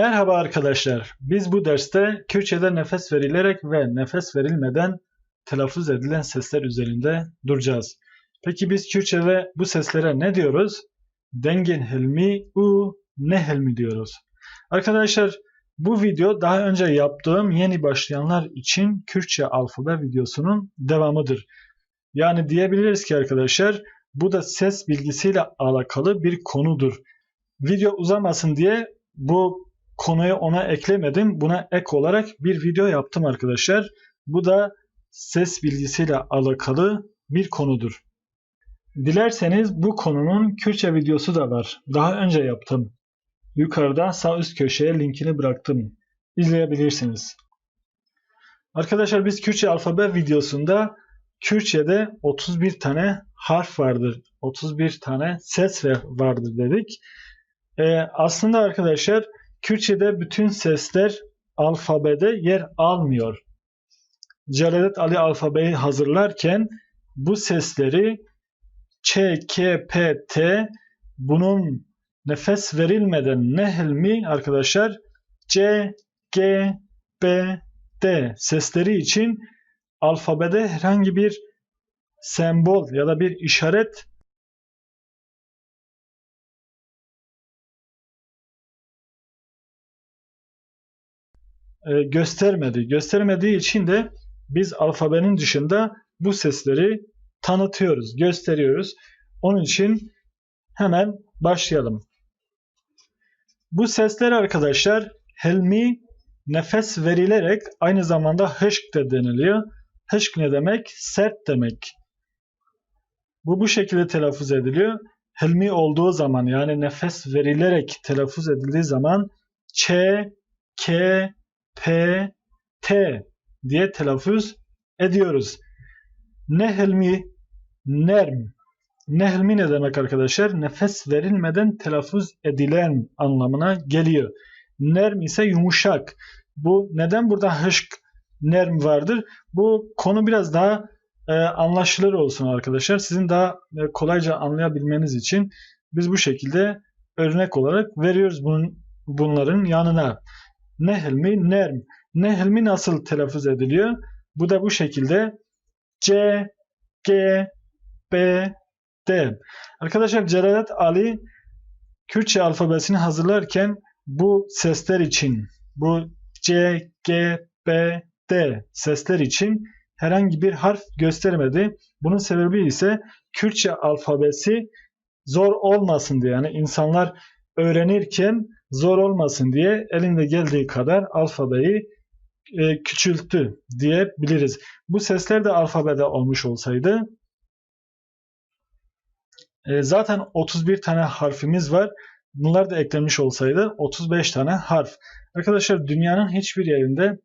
Merhaba arkadaşlar. Biz bu derste Kürtçe'de nefes verilerek ve nefes verilmeden telaffuz edilen sesler üzerinde duracağız. Peki biz Kürtçe'de bu seslere ne diyoruz? Dengin helmi, u, ne helmi diyoruz. Arkadaşlar bu video daha önce yaptığım yeni başlayanlar için Kürtçe alfabe videosunun devamıdır. Yani diyebiliriz ki arkadaşlar bu da ses bilgisiyle alakalı bir konudur. Video uzamasın diye bu konuyu ona eklemedim. Buna ek olarak bir video yaptım arkadaşlar. Bu da ses bilgisiyle alakalı bir konudur. Dilerseniz bu konunun Kürtçe videosu da var. Daha önce yaptım. Yukarıda sağ üst köşeye linkini bıraktım. İzleyebilirsiniz. Arkadaşlar biz Kürtçe alfabe videosunda Kürtçe'de 31 tane harf vardır. 31 tane ses vardır dedik. Ee, aslında arkadaşlar Kürtçe'de bütün sesler alfabede yer almıyor. Celalet Ali alfabeyi hazırlarken bu sesleri Ç, K, P, T bunun nefes verilmeden nehelmi arkadaşlar C, G, B, D sesleri için alfabede herhangi bir sembol ya da bir işaret e, göstermedi. Göstermediği için de biz alfabenin dışında bu sesleri tanıtıyoruz, gösteriyoruz. Onun için hemen başlayalım. Bu sesler arkadaşlar helmi nefes verilerek aynı zamanda hışk de deniliyor. Hışk ne demek? Sert demek. Bu bu şekilde telaffuz ediliyor. Helmi olduğu zaman yani nefes verilerek telaffuz edildiği zaman ç, k, P, T diye telaffuz ediyoruz. Nehelmi, nerm. Nehelmi ne demek arkadaşlar? Nefes verilmeden telaffuz edilen anlamına geliyor. Nerm ise yumuşak. Bu neden burada hışk nerm vardır? Bu konu biraz daha e, anlaşılır olsun arkadaşlar. Sizin daha e, kolayca anlayabilmeniz için biz bu şekilde örnek olarak veriyoruz bunun, bunların yanına. Nehlmi nerm. Nehlmi nasıl telaffuz ediliyor? Bu da bu şekilde C, G, B, D. Arkadaşlar Celalet Ali Kürtçe alfabesini hazırlarken bu sesler için bu C, G, B, D sesler için herhangi bir harf göstermedi. Bunun sebebi ise Kürtçe alfabesi zor olmasın diye. Yani insanlar öğrenirken zor olmasın diye elinde geldiği kadar alfabeyi e, küçülttü diyebiliriz. Bu sesler de alfabede olmuş olsaydı e, zaten 31 tane harfimiz var. Bunlar da eklenmiş olsaydı 35 tane harf. Arkadaşlar dünyanın hiçbir yerinde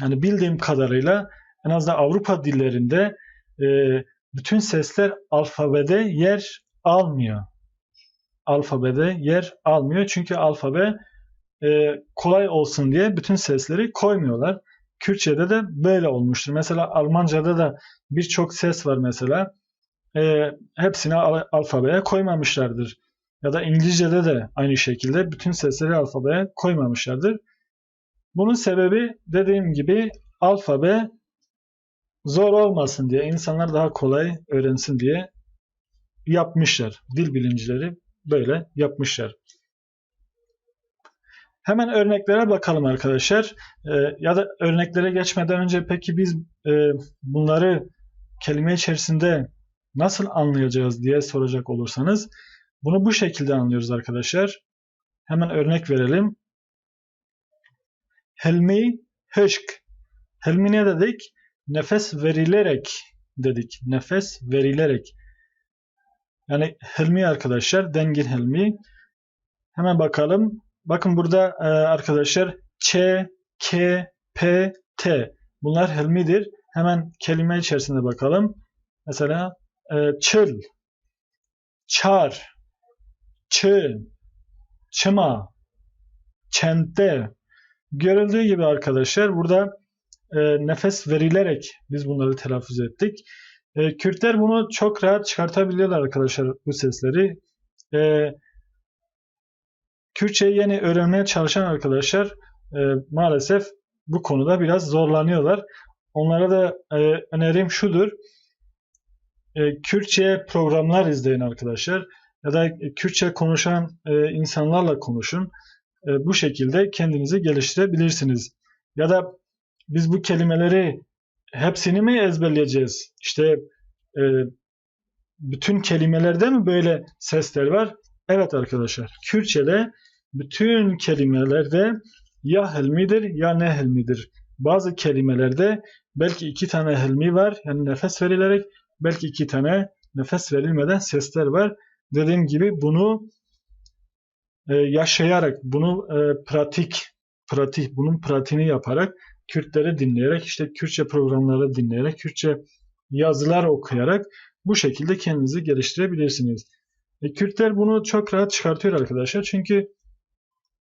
yani bildiğim kadarıyla en azından Avrupa dillerinde e, bütün sesler alfabede yer almıyor alfabede yer almıyor. Çünkü alfabe e, kolay olsun diye bütün sesleri koymuyorlar. Kürtçe'de de böyle olmuştur. Mesela Almanca'da da birçok ses var mesela. E, hepsini al- alfabeye koymamışlardır. Ya da İngilizce'de de aynı şekilde bütün sesleri alfabeye koymamışlardır. Bunun sebebi dediğim gibi alfabe zor olmasın diye, insanlar daha kolay öğrensin diye yapmışlar. Dil bilimcileri böyle yapmışlar. Hemen örneklere bakalım arkadaşlar. E, ya da örneklere geçmeden önce peki biz e, bunları kelime içerisinde nasıl anlayacağız diye soracak olursanız bunu bu şekilde anlıyoruz arkadaşlar. Hemen örnek verelim. Helmi hışk. Helmi ne dedik? Nefes verilerek dedik. Nefes verilerek. Yani Helmi arkadaşlar. Dengin Helmi. Hemen bakalım. Bakın burada e, arkadaşlar Ç, K, P, T. Bunlar Helmi'dir. Hemen kelime içerisinde bakalım. Mesela e, çıl, çar, çı, çıma, çente. Görüldüğü gibi arkadaşlar burada e, nefes verilerek biz bunları telaffuz ettik. E, Kürtler bunu çok rahat çıkartabiliyorlar arkadaşlar bu sesleri. E, Kürtçeyi yeni öğrenmeye çalışan arkadaşlar e, maalesef bu konuda biraz zorlanıyorlar. Onlara da e, önerim şudur. E, Kürtçe programlar izleyin arkadaşlar. Ya da Kürtçe konuşan e, insanlarla konuşun. E, bu şekilde kendinizi geliştirebilirsiniz. Ya da biz bu kelimeleri hepsini mi ezberleyeceğiz? İşte e, bütün kelimelerde mi böyle sesler var? Evet arkadaşlar. Kürtçe'de bütün kelimelerde ya helmidir ya ne helmidir. Bazı kelimelerde belki iki tane helmi var. Yani nefes verilerek belki iki tane nefes verilmeden sesler var. Dediğim gibi bunu e, yaşayarak, bunu e, pratik, pratik, bunun pratiğini yaparak, Kürtleri dinleyerek, işte Kürtçe programları dinleyerek, Kürtçe yazılar okuyarak bu şekilde kendinizi geliştirebilirsiniz. E, Kürtler bunu çok rahat çıkartıyor arkadaşlar. Çünkü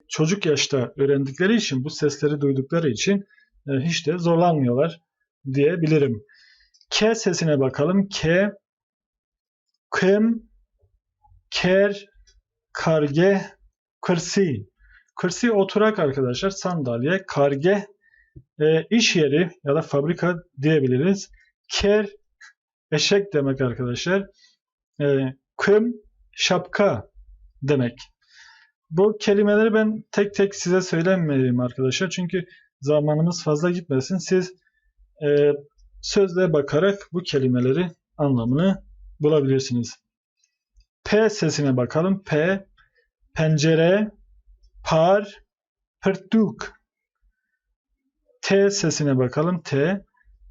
çocuk yaşta öğrendikleri için, bu sesleri duydukları için e, hiç de zorlanmıyorlar diyebilirim. K sesine bakalım. K, kim, ker, karge, kırsi. Kırsi oturak arkadaşlar, sandalye, karge, e, iş yeri ya da fabrika diyebiliriz. Ker, eşek demek arkadaşlar. E, kım, şapka demek. Bu kelimeleri ben tek tek size söylemeyeyim arkadaşlar. Çünkü zamanımız fazla gitmesin. Siz e, sözle bakarak bu kelimeleri anlamını bulabilirsiniz. P sesine bakalım. P, pencere, par, pırtuk. T sesine bakalım. T,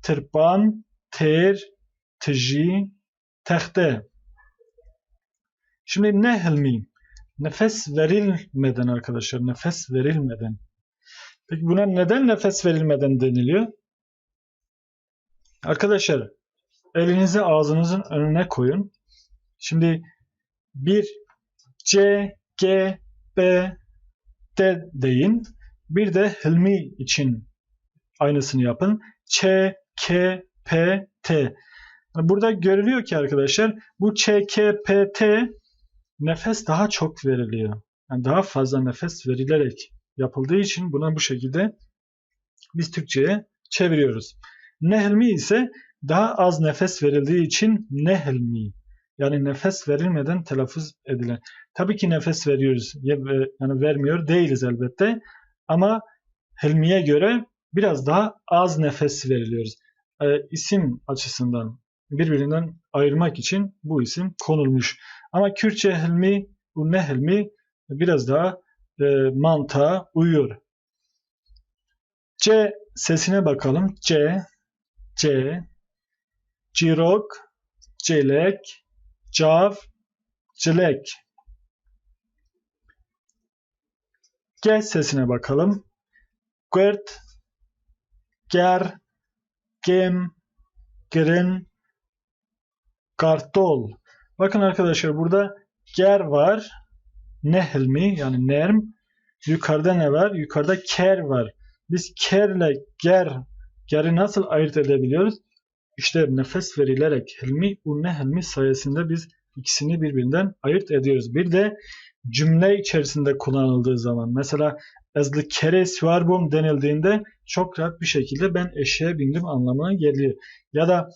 tırpan, ter, tiji, tehte. Şimdi ne hilmi? Nefes verilmeden arkadaşlar. Nefes verilmeden. Peki buna neden nefes verilmeden deniliyor? Arkadaşlar elinizi ağzınızın önüne koyun. Şimdi bir C, G, B, D deyin. Bir de Hilmi için aynısını yapın. Ç, K, P, T. Burada görülüyor ki arkadaşlar bu Ç, K, P, T nefes daha çok veriliyor. Yani daha fazla nefes verilerek yapıldığı için buna bu şekilde biz Türkçe'ye çeviriyoruz. Nehlmi ise daha az nefes verildiği için nehlmi. Yani nefes verilmeden telaffuz edilen. Tabii ki nefes veriyoruz. Yani vermiyor değiliz elbette. Ama hilmiye göre biraz daha az nefes veriliyoruz. E, isim açısından birbirinden ayırmak için bu isim konulmuş. Ama Kürtçe hilmi, bu ne hilmi biraz daha e, mantığa uyuyor. C sesine bakalım. C, C, Cirok, Celek, Cav, Cilek. G sesine bakalım. Gert, Ger, Gem, Grin, Kartol. Bakın arkadaşlar burada ger var. Nehlmi yani nerm. Yukarıda ne var? Yukarıda ker var. Biz kerle ger, geri nasıl ayırt edebiliyoruz? İşte nefes verilerek hilmi unne hilmi sayesinde biz ikisini birbirinden ayırt ediyoruz. Bir de cümle içerisinde kullanıldığı zaman mesela ezli kere svarbum denildiğinde çok rahat bir şekilde ben eşeğe bindim anlamına geliyor. Ya da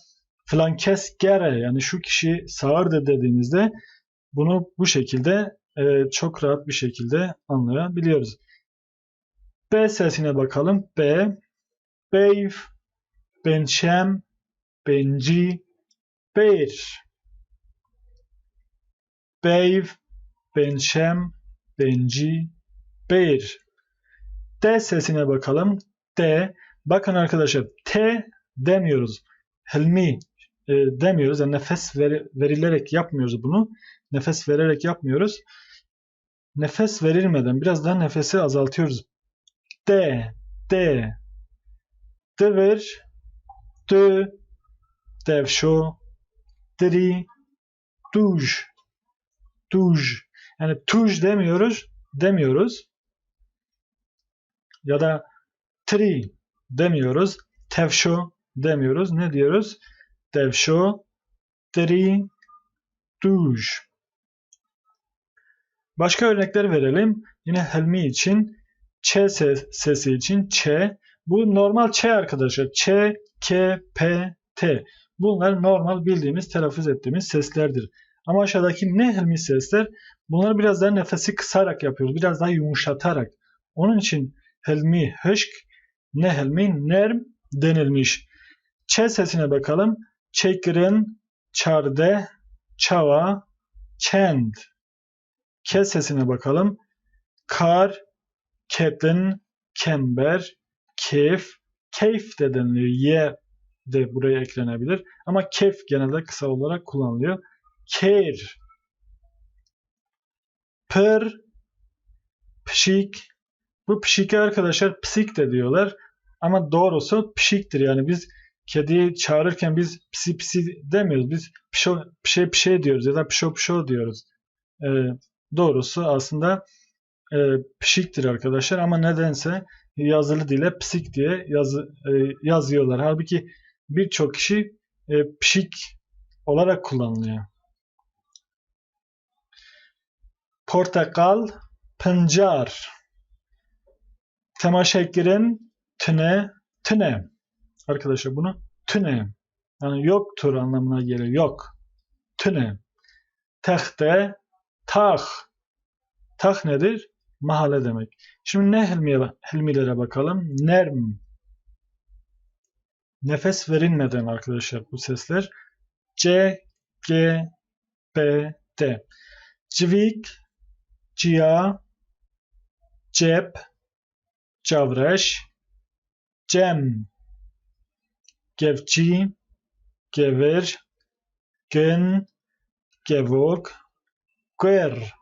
flankes gere yani şu kişi sağırdı dediğimizde bunu bu şekilde e, çok rahat bir şekilde anlayabiliyoruz. B sesine bakalım. B, beyv, benşem, benci, beyr. Beyv, benşem, benci, beyr. D sesine bakalım. D. Bakın arkadaşlar T demiyoruz. Hilmi e, demiyoruz. Yani nefes ver, verilerek yapmıyoruz bunu. Nefes vererek yapmıyoruz. Nefes verilmeden biraz daha nefesi azaltıyoruz. D, D, devir, dö, devşo, diri, tuj, tuj. Yani tuj demiyoruz, demiyoruz. Ya da tri demiyoruz, tevşo demiyoruz. Ne diyoruz? Tevşo, tri, tuj. Başka örnekler verelim. Yine Helmi için Ç sesi için Ç. Bu normal Ç arkadaşlar. Ç, K, P, T. Bunlar normal bildiğimiz, telaffuz ettiğimiz seslerdir. Ama aşağıdaki ne Helmi sesler bunları biraz daha nefesi kısarak yapıyoruz. Biraz daha yumuşatarak. Onun için Helmi hışk, ne Helmi nerm denilmiş. Ç sesine bakalım. Çekirin, çarde, çava, çend. K sesine bakalım. Kar, ketin, kember, keyf, keyf de deniliyor. Ye de buraya eklenebilir. Ama kef genelde kısa olarak kullanılıyor. Ker, pır, pişik. Bu pişik arkadaşlar psik de diyorlar. Ama doğrusu pişiktir. Yani biz kediyi çağırırken biz pisi pisi demiyoruz. Biz pişo, pişe pişe diyoruz ya da pişo pişo diyoruz. Ee, doğrusu aslında e, pişiktir arkadaşlar ama nedense yazılı dile psik diye yazı, e, yazıyorlar. Halbuki birçok kişi e, pişik olarak kullanılıyor. Portakal, pancar. Temeşekkirin tüne, tüne. Arkadaşlar bunu tüne. Yani yoktur anlamına geliyor. Yok. Tüne. Tehte, tah. Tah nedir? Mahalle demek. Şimdi ne hilmiye, hilmilere bakalım. Nerm. Nefes verilmeden arkadaşlar bu sesler. C, G, B, D. Civik, Cia, Cep, Cavreş, Cem, Gevci, Gever, Gen, Gevok, Guer,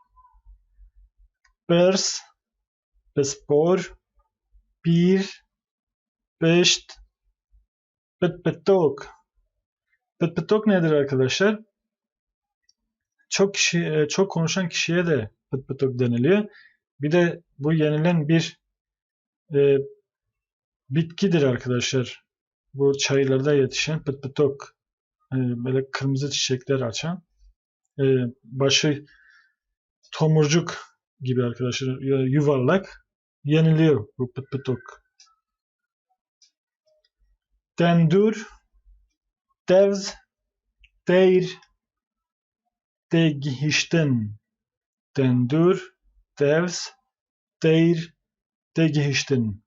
Bers, Bespor, Bir, Beşt, Bitbitok. Bitbitok nedir arkadaşlar? Çok kişi, çok konuşan kişiye de bitbitok deniliyor. Bir de bu yenilen bir e, bitkidir arkadaşlar. Bu çayırlarda yetişen bitbitok. E, böyle kırmızı çiçekler açan. E, başı tomurcuk gibi arkadaşlar yuvarlak yeniliyor bu bitbitok. Dendur, devz, Dendur, devz, deyr, degihiştin.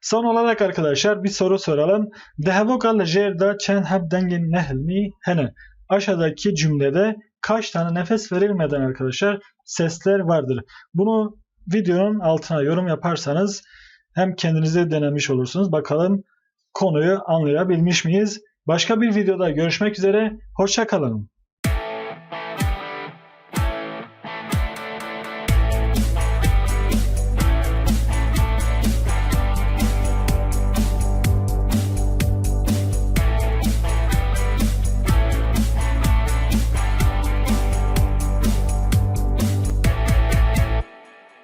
Son olarak arkadaşlar bir soru soralım. Dehevokal jerda çen hab dengin nehlmi hene. Aşağıdaki cümlede kaç tane nefes verilmeden arkadaşlar sesler vardır. Bunu videonun altına yorum yaparsanız hem kendinize denemiş olursunuz. Bakalım konuyu anlayabilmiş miyiz? Başka bir videoda görüşmek üzere. Hoşçakalın.